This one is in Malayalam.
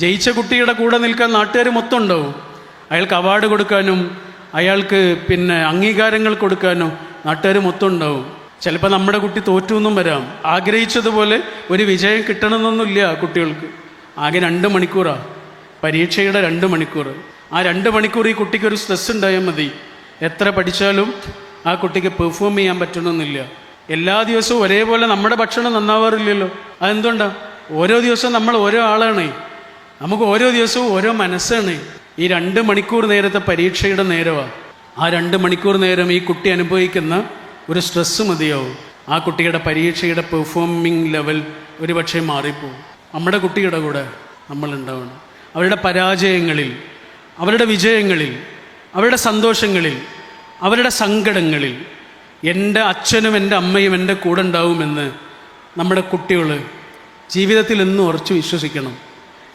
ജയിച്ച കുട്ടിയുടെ കൂടെ നിൽക്കാൻ നാട്ടുകാർ മൊത്തം ഉണ്ടാവും അയാൾക്ക് അവാർഡ് കൊടുക്കാനും അയാൾക്ക് പിന്നെ അംഗീകാരങ്ങൾ കൊടുക്കാനും നാട്ടുകാർ മൊത്തം ഉണ്ടാവും ചിലപ്പോൾ നമ്മുടെ കുട്ടി തോറ്റു എന്നും വരാം. ആഗ്രഹിച്ചതുപോലെ ഒരു വിജയം കിട്ടണമെന്നൊന്നുമില്ല കുട്ടികൾക്ക്. ആകെ രണ്ട് മണിക്കൂറാണ് പരീക്ഷയുടെ രണ്ട് മണിക്കൂർ ആ രണ്ട് മണിക്കൂർ ഈ കുട്ടിക്ക് ഒരു സ്ട്രെസ് ഉണ്ടായാൽ മതി. എത്ര പഠിച്ചാലും ആ കുട്ടിക്ക് പെർഫോം ചെയ്യാൻ പറ്റണമെന്നില്ല. എല്ലാ ദിവസവും ഒരേപോലെ നമ്മുടെ ഭക്ഷണം നന്നാവാറില്ലല്ലോ. അതെന്തുകൊണ്ടാണ് ഓരോ ദിവസവും നമ്മൾ ഓരോ ആളാണ്. നമുക്ക് ഓരോ ദിവസവും ഓരോ മനസ്സാണ്. ഈ രണ്ട് മണിക്കൂർ നേരത്തെ പരീക്ഷയുടെ നേരമാണ് ആ രണ്ട് മണിക്കൂർ നേരം ഈ കുട്ടി അനുഭവിക്കുന്ന ഒരു സ്ട്രെസ്സ് മതിയാവും. ആ കുട്ടിയുടെ പരീക്ഷയുടെ പെർഫോമിംഗ് ലെവൽ ഒരുപക്ഷെ മാറിപ്പോവും. നമ്മുടെ കുട്ടിയുടെ കൂടെ നമ്മളുണ്ടാവണം അവരുടെ പരാജയങ്ങളിൽ അവരുടെ വിജയങ്ങളിൽ അവരുടെ സന്തോഷങ്ങളിൽ അവരുടെ സങ്കടങ്ങളിൽ എന്റെ അച്ഛനും എന്റെ അമ്മയും എന്റെ കൂടെ ഉണ്ടാവുമെന്ന് നമ്മുടെ കുട്ടികൾ ജീവിതത്തിൽ എന്നും ഉറച്ചു വിശ്വസിക്കണം.